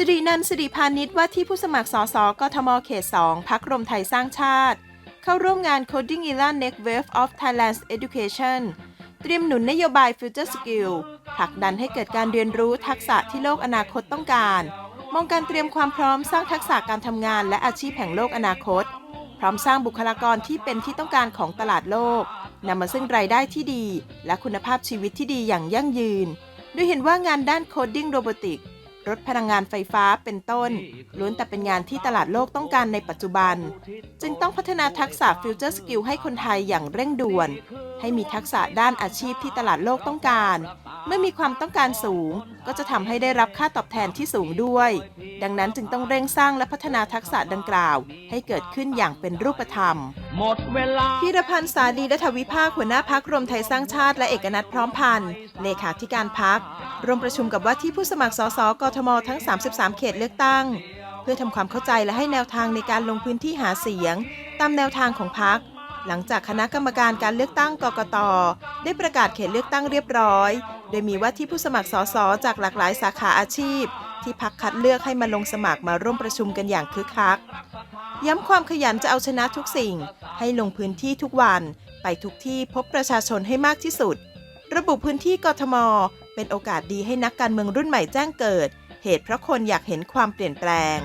นันสิริพานิชว่าที่ผู้สมัครสสกทมเขต 2พักรวมไทยสร้างชาติ เข้าร่วมงาน Coding Era Next Wave of Thailand's Education เตรียมหนุนนโยบาย Future Skill ผลักดันให้เกิดการเรียนรู้ทักษะที่โลกอนาคตต้องการ มองการเตรียมความพร้อมสร้างทักษะการทำงานและอาชีพแห่งโลกอนาคต พร้อมสร้างบุคลากรที่เป็นที่ต้องการของตลาดโลกนำมาซึ่งรายได้ที่ดี และคุณภาพชีวิตที่ดีอย่างยั่งยืน โดยเห็นว่างานด้านโคดดิ้งโรบอติก รถพลังงานไฟฟ้าเป็นต้น ล้วนแต่เป็นงานที่ตลาดโลกต้องการในปัจจุบัน จึงต้องพัฒนาทักษะฟิวเจอร์สกิลให้คนไทยอย่างเร่งด่วน ให้มีทักษะด้านอาชีพที่ตลาดโลกต้องการ เมื่อมีความต้องการสูง ก็จะทำให้ได้รับค่าตอบแทนที่สูงด้วย ดังนั้นจึงต้องเร่งสร้างและพัฒนาทักษะดังกล่าว ให้เกิดขึ้นอย่างเป็นรูปธรรมหมดเวลาพีรพันธ์สาลีรัฐวิภาคหัวหน้าพักรวมไทยสร้างชาติและเอกนัทพร้อมพันธ์เลขาธิการพัก ร่วมประชุมกับว่าที่ผู้สมัครสสกทมทั้ง 33 เขตเลือกตั้ง เพื่อทำความเข้าใจและให้แนวทางในการลงพื้นที่หาเสียง ตามแนวทางของพักหลังจากคณะกรรมการการเลือกตั้งกกต ได้ประกาศเขตเลือกตั้งเรียบร้อย โดยมีว่าที่ผู้สมัครสสจากหลากหลายสาขาอาชีพ ที่พักคัดเลือกให้มาลงสมัครมาร่วมประชุมกันอย่างคึกคัก ย้ำความขยันจะเอาชนะทุกสิ่ง ให้ลงพื้นที่ทุกวัน ไปทุกที่พบประชาชนให้มากที่สุด ระบุพื้นที่กทมเป็นโอกาสดีให้นักการเมืองรุ่นใหม่แจ้งเกิด เหตุเพราะคนอยากเห็นความเปลี่ยนแปลง